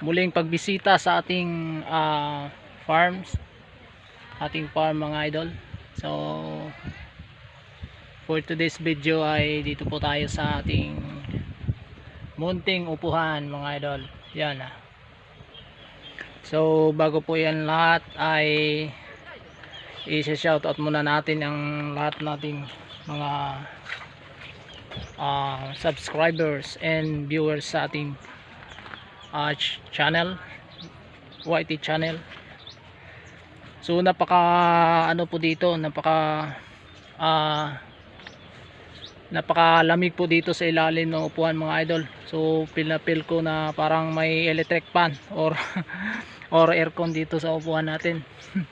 muling pagbisita sa ating ah, farms. Ating farm mga idol. So for today's video ay dito po tayo sa ating munting upuhan mga idol. Yan ah. So bago po yan lahat ay i-shoutout muna natin ang lahat nating mga ah, subscribers and viewers sa ating ch- channel. YT channel. So napaka ano po dito napaka ah napakalamig po dito sa ilalim ng upuan mga idol. So feel na feel ko na parang may electric fan or or aircon dito sa upuan natin.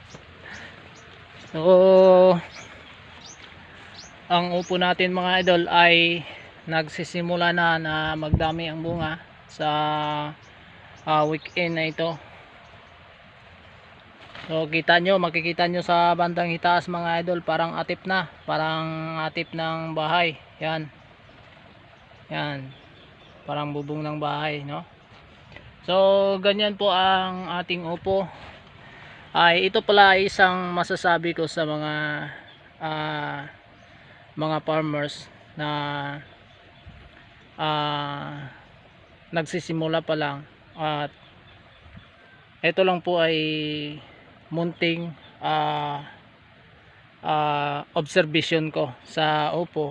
So ang upo natin mga idol ay nagsisimula na na magdami ang bunga sa ah, weekend na ito. So kita nyo makikita nyo sa bandang itaas mga idol parang atip na. Parang atip ng bahay. Yan. Yan. Parang bubong ng bahay no? So ganyan po ang ating upo. Ay ito pala isang masasabi ko sa mga ah, mga farmers na ah, nagsisimula pa lang at ito lang po ay munting ah, ah, observation ko sa upo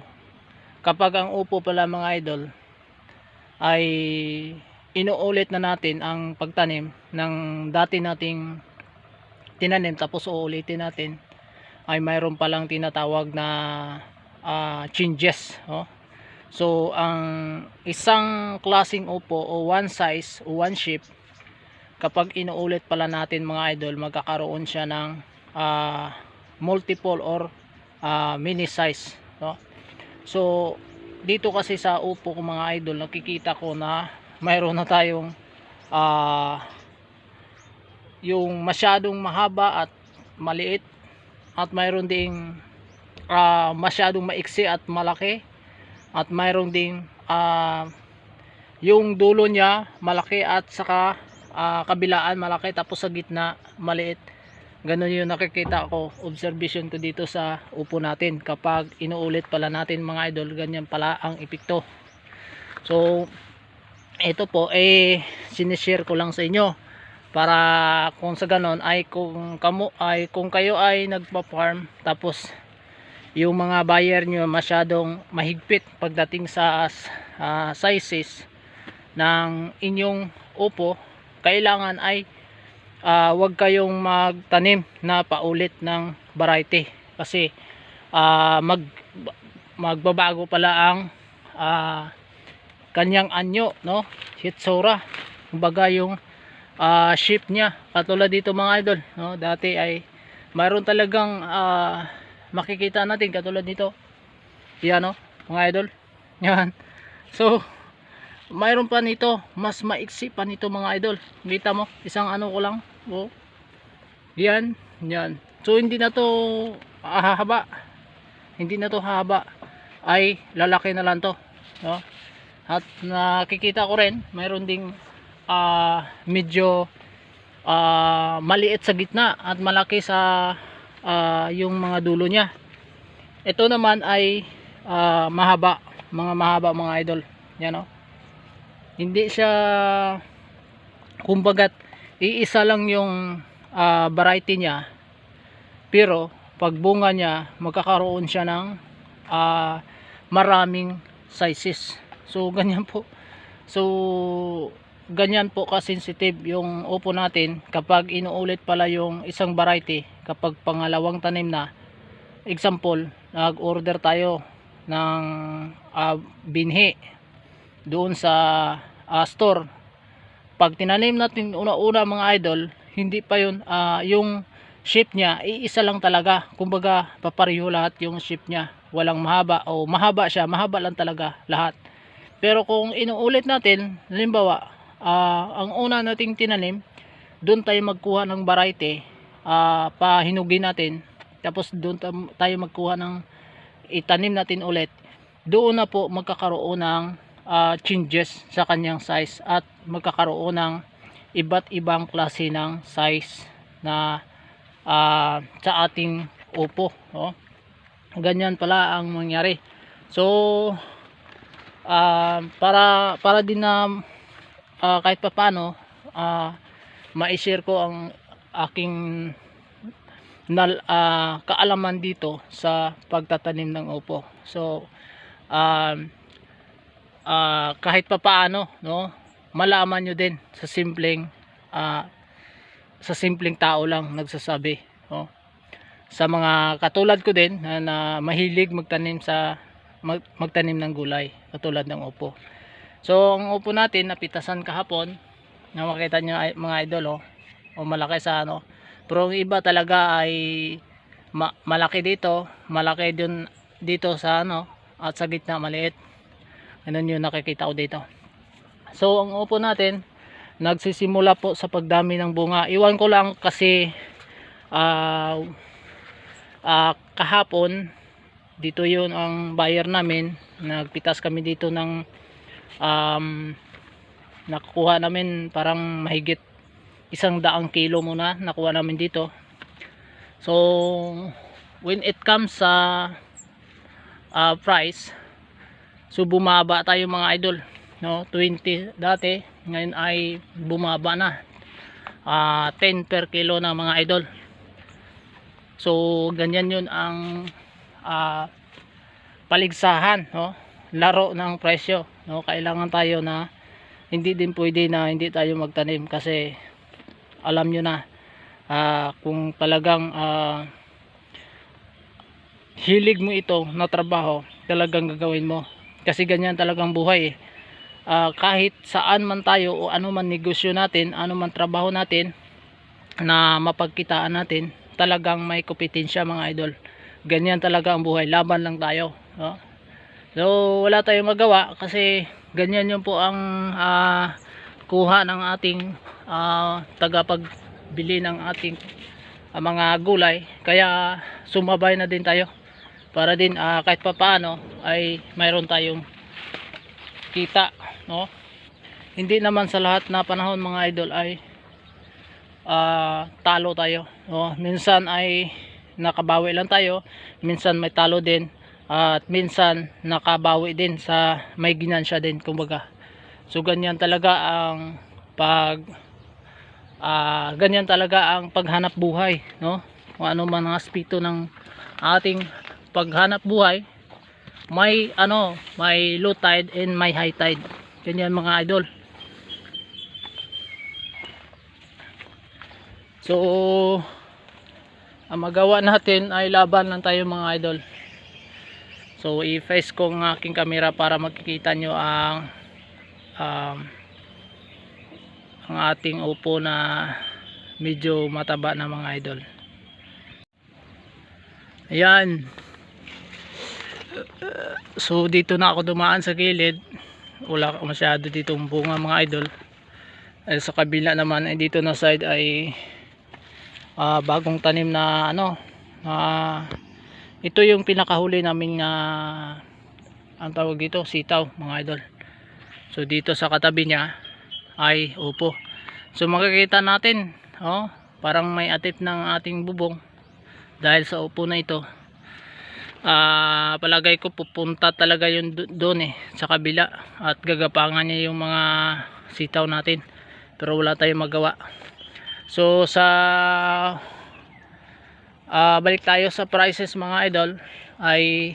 kapag ang upo pala mga idol ay inuulit na natin ang pagtanim ng dati nating tinanim tapos uulitin natin ay mayroon palang tinatawag na ah, changes oh. So ang isang klasing upo o one size o one shape kapag inuulit pala natin mga idol magkakaroon siya ng ah, multiple or ah, mini size no? so dito kasi sa upo ko mga idol nakikita ko na mayroon na tayong ah, yung masyadong mahaba at maliit at mayroon ding ah, masyadong maiksi at malaki at mayroon ding ah, yung dulo niya malaki at saka ah, kabilaan malaki tapos sa gitna maliit. Ganun yung nakikita ko observation ko dito sa upo natin. Kapag inuulit pala natin mga idol ganyan pala ang epekto. So ito po eh sinishare ko lang sa inyo para kung sa ganon ay kung kamo ay kung kayo ay nagpa-farm tapos yung mga buyer nyo masyadong mahigpit pagdating sa ah, sizes ng inyong upo kailangan ay ah, wag kayong magtanim na paulit ng variety. Kasi ah, mag magbabago pala ang ah, kanyang anyo no? Hitsura. Kumbaga yung ah, shape niya. Katulad dito mga idol no? Dati ay mayroon talagang ah, makikita natin katulad nito. Yan no mga idol. Yan. So mayroon pa nito mas maiksi pa nito mga idol. Kita mo isang ano ko lang oh. yan yan. So hindi na to hahaba. Hindi na to hahaba. Ay lalaki na lang to no? at nakikita ko rin mayroon ding ah, medyo ah, maliit sa gitna at malaki sa ah, yung mga dulo niya. Ito naman ay ah, mahaba. Mga mahaba mga idol. Yan o hindi siya kumbagat iisa lang yung ah, variety niya. Pero pag bunga niya magkakaroon siya ng ah, maraming sizes. So ganyan po. So ganyan po ka-sensitive yung upo natin kapag inuulit pala yung isang variety kapag pangalawang tanim na example nag-order tayo ng ah, binhi doon sa ah, store. Pag tinanim natin una-una mga idol hindi pa yun ah, yung shape niya iisa lang talaga. Kumbaga papareho lahat yung shape niya. Walang mahaba o mahaba siya mahaba lang talaga lahat. Pero kung inuulit natin halimbawa ah, ang una nating tinanim doon tayo magkuha ng variety. Ah, pahinugin natin. Tapos doon tayo magkuha ng itanim natin ulit. Doon na po magkakaroon ng ah, changes sa kanyang size at magkakaroon ng iba't ibang klase ng size na ah, sa ating upo no? ganyan pala ang mangyari. So ah, para para din na ah, kahit papaano ah, ma-share ko ang aking nal, ah, kaalaman dito sa pagtatanim ng upo so um, ah, kahit papaano no malaman nyo din sa simpleng ah, sa simpleng tao lang nagsasabi no? sa mga katulad ko din na, na mahilig magtanim sa mag, magtanim ng gulay katulad ng upo so ang upo natin napitasan kahapon na makita nyo mga idol oh, o malaki sa ano. Pero ang iba talaga ay ma- malaki dito. Malaki dun dito sa ano at sa gitna maliit. Ganun yung nakikita ko dito. So ang upo natin nagsisimula po sa pagdami ng bunga. Iwan ko lang kasi ah ah, kahapon dito yun ang buyer namin. Nagpitas kami dito ng um, nakukuha namin parang mahigit isang daang kilo muna nakuha namin dito. So when it comes sa ah, price so bumaba tayo mga idol no? 20 dati ngayon ay bumaba na. Ah, 10 per kilo na mga idol. So ganyan yun ang ah, paligsahan no? Laro ng presyo no kailangan tayo na hindi din pwede na hindi tayo magtanim kasi alam nyo na ah, kung talagang ah, hilig mo ito na trabaho talagang gagawin mo kasi ganyan talagang buhay. Ah, kahit saan man tayo o ano man negosyo natin ano man trabaho natin na mapagkitaan natin talagang may kompetensya mga idol ganyan talaga ang buhay laban lang tayo no? So wala tayong magawa kasi ganyan yun po ang ah, kuha ng ating ah, tagapagbili ng ating ah, mga gulay. Kaya sumabay na din tayo para din ah, kahit papaano ay mayroon tayong kita no? Hindi naman sa lahat na panahon mga idol ay ah, talo tayo no? Minsan ay nakabawi lang tayo minsan may talo din at minsan nakabawi din sa may ginansya din kumbaga. So ganyan talaga ang pag ah, ganyan talaga ang paghanap buhay no? Kung ano man ang aspito ng ating paghanap buhay may ano may low tide and may high tide. Ganyan mga idol. So ang magawa natin ay laban lang tayo mga idol so i-face ko ang aking camera para makikita nyo ang um, ang ating upo na medyo mataba na mga idol. Ayan. So dito na ako dumaan sa gilid. Wala masyado ditong bunga mga idol. Eh, sa kabila naman ay dito na side ay ah, bagong tanim na ano ah, ito yung pinakahuli namin nga ang tawag dito sitaw mga idol. So dito sa katabi niya ay upo. So makikita natin oh, parang may atip ng ating bubong dahil sa upo na ito. Ah palagay ko pupunta talaga yun do- doon eh sa kabila at gagapangan niya yung mga sitaw natin. Pero wala tayong magawa. So sa ah, balik tayo sa prices mga idol. Ay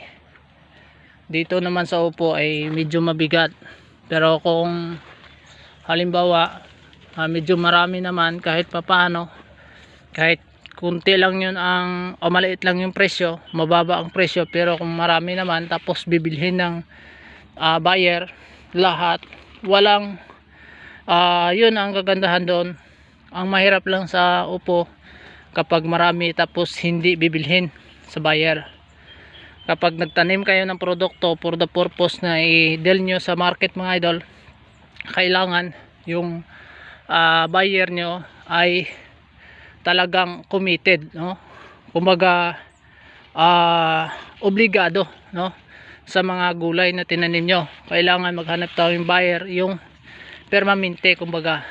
dito naman sa upo ay medyo mabigat. Pero kung halimbawa ah, medyo marami naman kahit papano kahit kunti lang yun ang o maliit lang yung presyo mababa ang presyo pero kung marami naman tapos bibilhin ng ah, buyer lahat walang ah, yun ang kagandahan doon. Ang mahirap lang sa upo kapag marami tapos hindi bibilhin sa buyer. Kapag nagtanim kayo ng produkto for the purpose na i-deal nyo sa market mga idol kailangan yung ah, buyer nyo ay talagang committed no? Kumbaga ah, obligado no? Sa mga gulay na tinanim nyo. Kailangan maghanap tayo yung buyer yung permanente kumbaga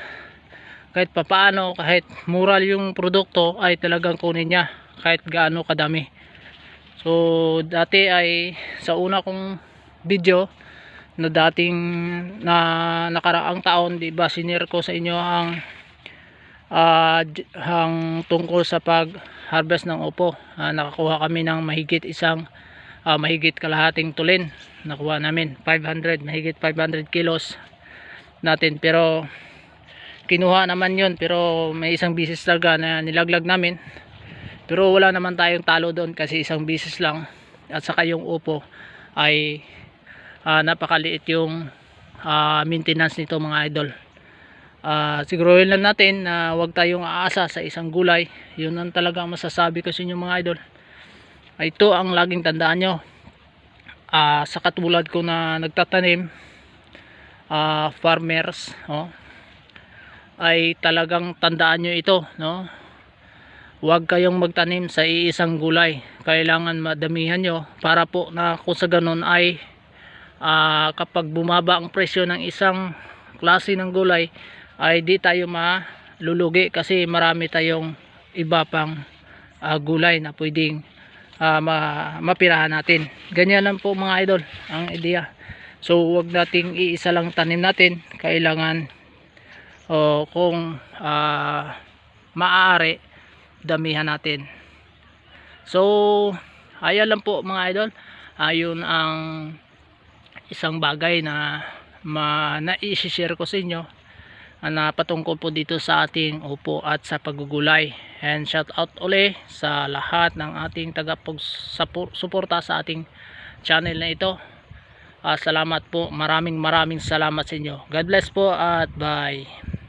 kahit papaano kahit mural yung produkto ay talagang kunin niya kahit gaano kadami. So dati ay sa una kong video na dating na nakaraang taon di ba sinir ko sa inyo ang j- ang tungkol sa pag harvest ng upo Ah, nakakuha kami ng mahigit isang ah, mahigit kalahating tulin. Nakuha namin 500 mahigit 500 kilos natin. Pero kinuha naman yun pero may isang bisis talaga na nilaglag namin. Pero wala naman tayong talo doon kasi isang bisis lang. At saka yung upo ay ah, napakaliit yung ah, maintenance nito mga idol. Ah, siguruhin lang natin na huwag tayong aasa sa isang gulay. Yun ang talagang masasabi ko sa inyo mga idol. Ito ang laging tandaan nyo. Ah, sa katulad ko na nagtatanim ah, farmers oh, ay talagang tandaan nyo ito no? Huwag kayong magtanim sa iisang gulay. Kailangan madamihan nyo para po na kung sa ganun ay ah, kapag bumaba ang presyo ng isang klase ng gulay ay di tayo malulugi kasi marami tayong iba pang ah, gulay na pwedeng ah, ma- mapirahan natin. Ganyan lang po mga idol ang ideya so huwag nating iisa lang tanim natin. Kailangan o kung ah, maaari damihan natin. So ayan lang po mga idol. Ayun ang isang bagay na ma na-share ko sa inyo ah, na patungkol po dito sa ating upo at sa paggugulay. And shout out uli sa lahat ng ating taga-suporta sa ating channel na ito. Ah, salamat po. Maraming maraming salamat sa inyo. God bless po at bye